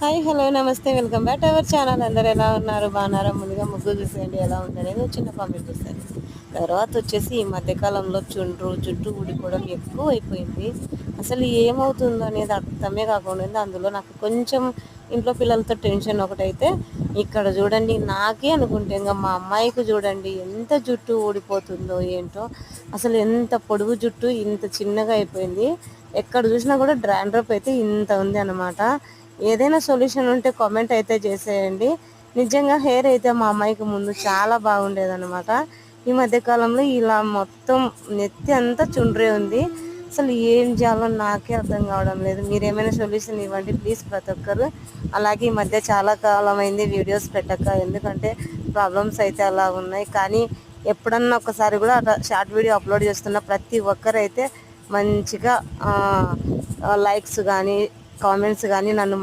Hi hello నమస్తే welcome back our channel. అందరు ఎలా ఉన్నారు? బాగున్నారా? ముందుగా ముగ్గు చూసేయండి. ఎలా ఉందనేది చిన్న కామెంట్ చేశాను తర్వాత వచ్చేసి ఈ మధ్యకాలంలో చుండ్రు జుట్టు ఊడిపోవడం ఎక్కువ అయిపోయింది అసలు ఏమవుతుందో అనేది అర్థమే కాకుండా అందులో నాకు కొంచెం ఇంట్లో పిల్లలతో టెన్షన్ ఒకటైతే ఇక్కడ చూడండి నాకే అనుకుంటే ఇంకా మా అమ్మాయికి చూడండి ఎంత జుట్టు ఊడిపోతుందో ఏంటో. అసలు ఎంత పొడుగు జుట్టు ఇంత చిన్నగా అయిపోయింది. ఎక్కడ చూసినా కూడా డ్రాండ్రప్ అయితే ఇంత ఉంది అనమాట ఏదైనా సొల్యూషన్ ఉంటే కామెంట్ అయితే చేసేయండి. నిజంగా హెయిర్ అయితే మా అమ్మాయికి ముందు చాలా బాగుండేదన్నమాట. ఈ మధ్య కాలంలో ఇలా మొత్తం నెత్తి అంతా చుండ్రే ఉంది. అసలు ఏం చేయాలో నాకే అర్థం కావడం లేదు. మీరు ఏమైనా సొల్యూషన్ ఇవ్వండి ప్లీజ్ ప్రతి ఒక్కరు. అలాగే ఈ మధ్య చాలా కాలం అయింది వీడియోస్ పెట్టక. ఎందుకంటే ప్రాబ్లమ్స్ అయితే అలా ఉన్నాయి. కానీ ఎప్పుడన్నా ఒకసారి కూడా షార్ట్ వీడియో అప్లోడ్ చేస్తున్న ప్రతి ఒక్కరైతే మంచిగా లైక్స్ కానీ కామెంట్స్ కానీ నన్ను